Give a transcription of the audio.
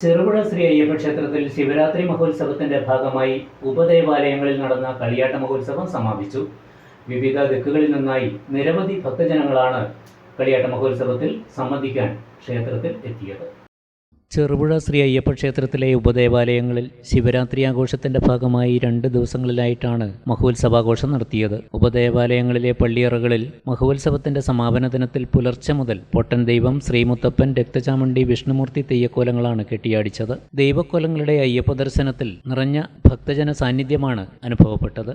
ചെറുപുഴ ശ്രീ അയ്യപ്പ ക്ഷേത്രത്തിൽ ശിവരാത്രി മഹോത്സവത്തിന്റെ ഭാഗമായി ഉപദേവാലയങ്ങളിൽ നടന്ന കളിയാട്ട മഹോത്സവം സമാപിച്ചു. വിവിധ ദിക്കുകളിൽ നിന്നായി നിരവധി ഭക്തജനങ്ങളാണ് കളിയാട്ട മഹോത്സവത്തിൽ സംബന്ധിക്കാൻ ക്ഷേത്രത്തിൽ എത്തിയത്. ചെറുപുഴ ശ്രീ അയ്യപ്പ ക്ഷേത്രത്തിലെ ഉപദേവാലയങ്ങളിൽ ശിവരാത്രി ആഘോഷത്തിന്റെ ഭാഗമായി രണ്ട് ദിവസങ്ങളിലായിട്ടാണ് മഹോത്സവാഘോഷം നടത്തിയത്. ഉപദേവാലയങ്ങളിലെ പള്ളിയറകളിൽ മഹോത്സവത്തിന്റെ സമാപന ദിനത്തിൽ പുലർച്ചെ മുതൽ പൊട്ടൻ ദൈവം ശ്രീമുത്തപ്പൻ രക്തചാമുണ്ടി വിഷ്ണുമൂർത്തി തെയ്യക്കോലങ്ങളാണ് കെട്ടിയാടിച്ചത്. ദൈവക്കോലങ്ങളുടെ അയ്യപ്പ ദർശനത്തിൽ നിറഞ്ഞ ഭക്തജന സാന്നിധ്യമാണ് അനുഭവപ്പെട്ടത്.